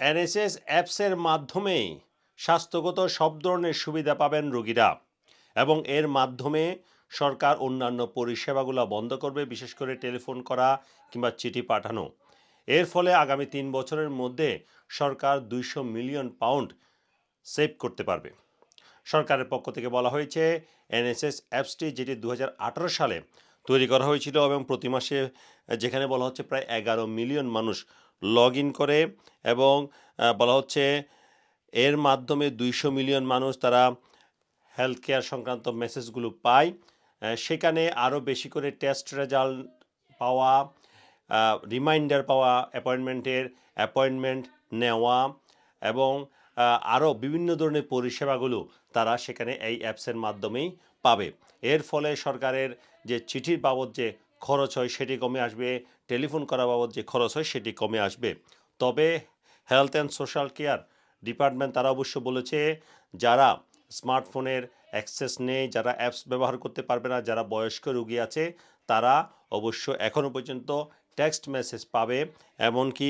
NSS অ্যাপসের মাধ্যমেই স্বাস্থ্যগত সব ধরনের সুবিধা পাবেন রোগীরা এবং এর মাধ্যমে সরকার অন্যান্য পরিষেবাগুলো বন্ধ করবে, বিশেষ করে টেলিফোন করা কিংবা চিঠি পাঠানো। এর ফলে আগামী তিন বছরের মধ্যে সরকার দুইশো মিলিয়ন পাউন্ড সেভ করতে পারবে। সরকারের পক্ষ থেকে বলা হয়েছে, এনএসএস অ্যাপসটি যেটি দু হাজার আঠেরো সালে তৈরি করা হয়েছিল এবং প্রতি মাসে যেখানে বলা হচ্ছে প্রায় এগারো মিলিয়ন মানুষ লগ ইন করে এবং বলা হচ্ছে এর মাধ্যমে দুইশো মিলিয়ন মানুষ তারা হেলথ কেয়ার সংক্রান্ত মেসেজগুলো পায়। সেখানে আরও বেশি করে টেস্ট রেজাল্ট পাওয়া রিমাইন্ডার পাওয়া অ্যাপয়েন্টমেন্টের অ্যাপয়েন্টমেন্ট নেওয়া এবং আরও বিভিন্ন ধরনের পরিষেবাগুলো তারা সেখানে এই অ্যাপসের মাধ্যমেই পাবে। এর ফলে সরকারের যে চিঠির বাবদ যে খরচ হয় সেটি কমে আসবে, টেলিফোন করা বাবদ যে খরচ হয় সেটি কমে আসবে। তবে health and social care department তারা অবশ্য বলেছে, যারা স্মার্টফোনের অ্যাক্সেস নেই, যারা অ্যাপস ব্যবহার করতে পারবে না, যারা বয়স্ক রুগী আছে, তারা অবশ্য এখনও পর্যন্ত টেক্সট মেসেজ পাবে। এমনকি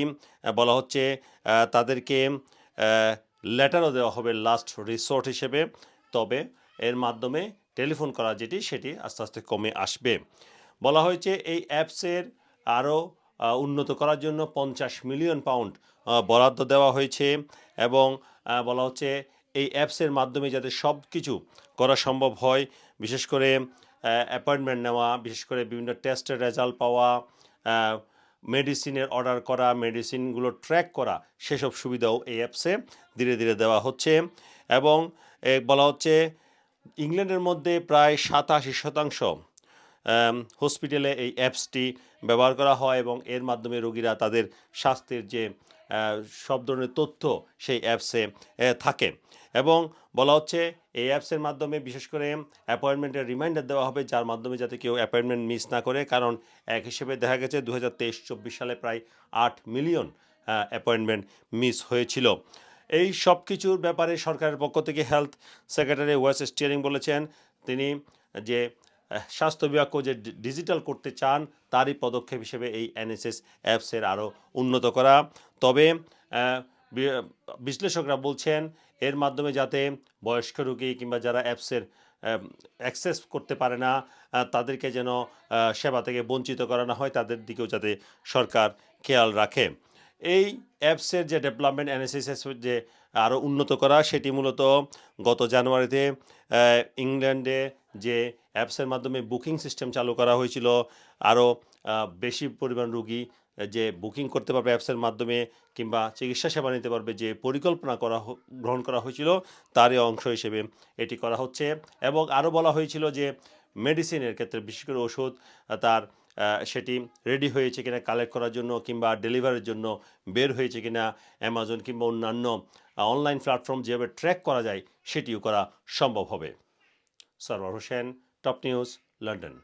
বলা হচ্ছে তাদেরকে লেটারও দেওয়া হবে লাস্ট রিসোর্ট হিসেবে। তবে এর মাধ্যমে টেলিফোন করা যেটি, সেটি আস্তে আস্তে কমে আসবে। বলা হয়েছে এই অ্যাপসের আরও উন্নত করার জন্য পঞ্চাশ মিলিয়ন পাউন্ড বরাদ্দ দেওয়া হয়েছে এবং বলা হচ্ছে এই অ্যাপসের মাধ্যমে যাতে সব কিছু করা সম্ভব হয়, বিশেষ করে অ্যাপয়েন্টমেন্ট নেওয়া, বিশেষ করে বিভিন্ন টেস্টের রেজাল্ট পাওয়া মেডিসিনের অর্ডার করা, মেডিসিনগুলো ট্র্যাক করা, সেসব সুবিধাও এই অ্যাপসে ধীরে ধীরে দেওয়া হচ্ছে এবং বলা হচ্ছে ইংল্যান্ডের মধ্যে প্রায় সাতাশি শতাংশ হসপিটালে এই অ্যাপসটি ব্যবহার করা হয় এবং এর মাধ্যমে রোগীরা তাদের স্বাস্থ্যের যে সব ধরনের তথ্য সেই অ্যাপসে থাকে। এবং বলা হচ্ছে এই অ্যাপসের মাধ্যমে বিশেষ করে অ্যাপয়েন্টমেন্টের রিমাইন্ডার দেওয়া হবে, যার মাধ্যমে যাতে কেউ অ্যাপয়েন্টমেন্ট মিস না করে, কারণ এক হিসেবে দেখা গেছে দু হাজার সালে প্রায় আট মিলিয়ন অ্যাপয়েন্টমেন্ট মিস হয়েছিল। এই সব কিছুর ব্যাপারে সরকারের পক্ষ থেকে হেলথ সেক্রেটারি ওয়েস স্টিয়ারিং বলেছেন। তিনি যে স্বাস্থ্য বিভাগকে যে ডিজিটাল করতে চান, তারই পদক্ষেপ হিসেবে এই এনএসএস অ্যাপসের আরও উন্নত করা। তবে বিশ্লেষকরা বলছেন, এর মাধ্যমে যাতে বয়স্ক রোগী কিংবা যারা অ্যাপসের অ্যাক্সেস করতে পারে না তাদেরকে যেন সেবা থেকে বঞ্চিত করা না হয়, তাদের দিকেও যাতে সরকার খেয়াল রাখে। এই অ্যাপসের যে ডেভেলপমেন্ট এনএসএস যে আরও উন্নত করা, সেটি মূলত গত জানুয়ারিতে ইংল্যান্ডে যে অ্যাপসের মাধ্যমে বুকিং সিস্টেম চালু করা হয়েছিল আরও বেশি পরিমাণ রুগী যে বুকিং করতে পারবে অ্যাপসের মাধ্যমে কিংবা চিকিৎসা সেবা নিতে পারবে যে পরিকল্পনা করা গ্রহণ করা হয়েছিল, তারই অংশ হিসেবে এটি করা হচ্ছে। এবং আরও বলা হয়েছিল যে মেডিসিনের ক্ষেত্রে, বিশেষ করে ওষুধ তার সেটি রেডি হয়েছে কিনা কালেক্ট করার জন্য কিংবা ডেলিভারির জন্য বের হয়েছে কিনা অ্যামাজন কিংবা অন্যান্য অনলাইন প্ল্যাটফর্ম যেভাবে ট্র্যাক করা যায়, সেটিও করা সম্ভব হবে। Sarwar Hossain top news London